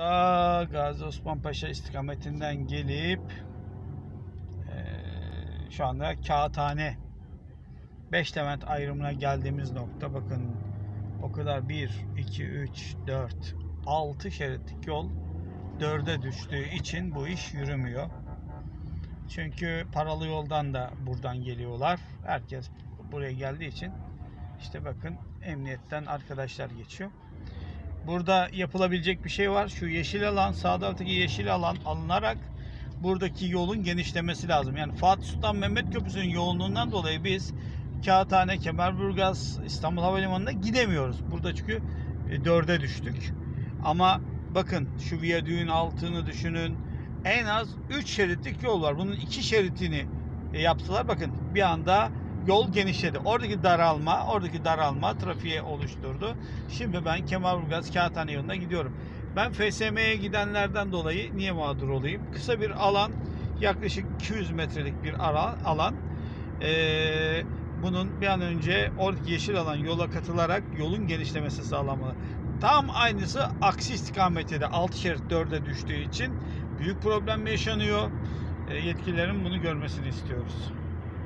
Da Gazi Osman Paşa istikametinden gelip eee, şu anda Kağıthane Beşlevent ayrımına geldiğimiz nokta bakın o kadar 1, 2, 3, 4, 6 şeritlik yol 4'e düştüğü için bu iş yürümüyor. Çünkü paralı yoldan da buradan geliyorlar. Herkes buraya geldiği için işte bakın emniyetten arkadaşlar geçiyor. Burada yapılabilecek bir şey var. Şu yeşil alan, sağ taraftaki yeşil alan alınarak buradaki yolun genişlemesi lazım. Yani Fatih Sultan Mehmet Köprüsü'nün yoğunluğundan dolayı biz Kağıthane, Kemerburgaz, İstanbul Havalimanı'na gidemiyoruz. Burada çünkü e, dörde düştük. Ama bakın şu viyadüğün altını düşünün. En az 3 şeritlik yol var. Bunun iki şeritini e, yaptılar. Bakın bir anda yol genişledi. Oradaki daralma, oradaki daralma trafiğe oluşturdu. Şimdi ben Kemerburgaz Kağıthane yoluna gidiyorum. Ben FSM'ye gidenlerden dolayı niye mağdur olayım? Kısa bir alan, yaklaşık 200 metrelik bir ara, alan. Ee, bunun bir an önce oradaki yeşil alan yola katılarak yolun genişlemesi sağlanmalı. Tam aynısı aksi istikamette de 6 şerit 4'e düştüğü için büyük problem yaşanıyor. Ee, yetkililerin bunu görmesini istiyoruz.